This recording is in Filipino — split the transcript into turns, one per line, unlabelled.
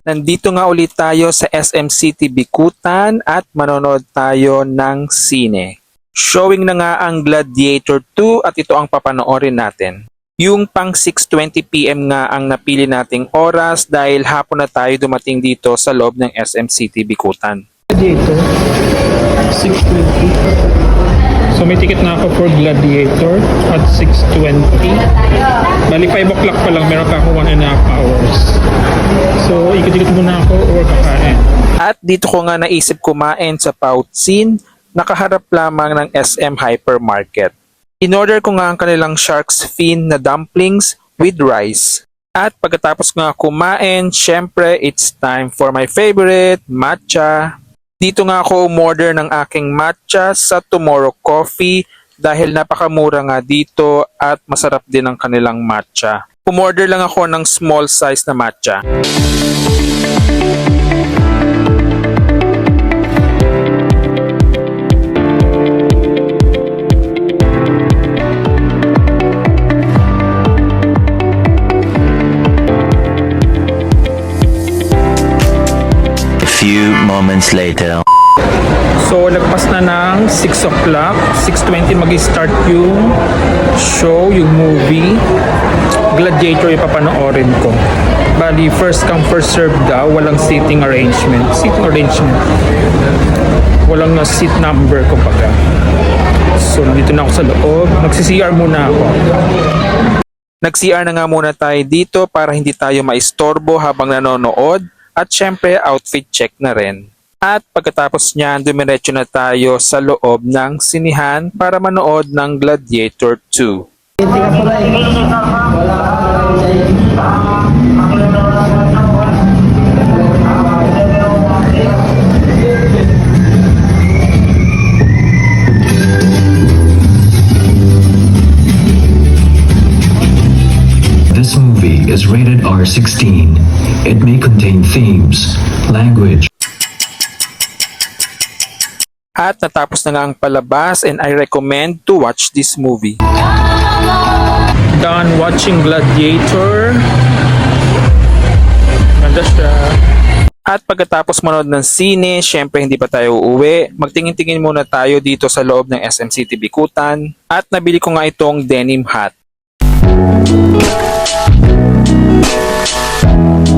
Nandito nga ulit tayo sa SM City Bikutan at manonood tayo ng sine. Showing na nga ang Gladiator 2 at ito ang papanoorin natin. Yung pang 6.20pm nga ang napili nating oras dahil hapon na tayo dumating dito sa loob ng SM City Bikutan.
Gladiator. 620. So may ticket na ako for Gladiator at 620. Bali 5 o'clock pa lang, meron pa ako 1 and a half hours.
At dito ko nga naisip kumain sa Pautsin, nakaharap lamang ng SM Hypermarket. In-order ko nga ang kanilang shark's fin na dumplings with rice. At pagkatapos nga kumain, syempre it's time for my favorite, matcha. Dito nga ako umorder ng aking matcha sa Tomorrow Coffee dahil napakamura nga dito at masarap din ang kanilang matcha. Umorder lang ako ng small size na matcha.
Few moments later.
So lagpas na ng 6 o'clock, 6.20 mag-start yung show, yung movie. Gladiator yung papanoorin ko. Bali, first come first serve daw, walang seating arrangement. Seating arrangement. Walang uh, seat number, kumbaga. So, dito na ako sa loob. Magsi-CR muna ako.
Nag-CR na nga muna tayo dito para hindi tayo maistorbo habang nanonood at syempre outfit check na rin. At pagkatapos niyan, dumiretso na tayo sa loob ng sinihan para manood ng Gladiator 2.
Is rated R16. It may contain themes, language,
At natapos na nga ang palabas and I recommend to watch this movie.
Done watching Gladiator. Ganda siya.
At pagkatapos manood ng sine, syempre hindi pa tayo uuwi. Magtingin-tingin muna tayo dito sa loob ng SM City Bikutan. At nabili ko nga itong denim hat. Thank you.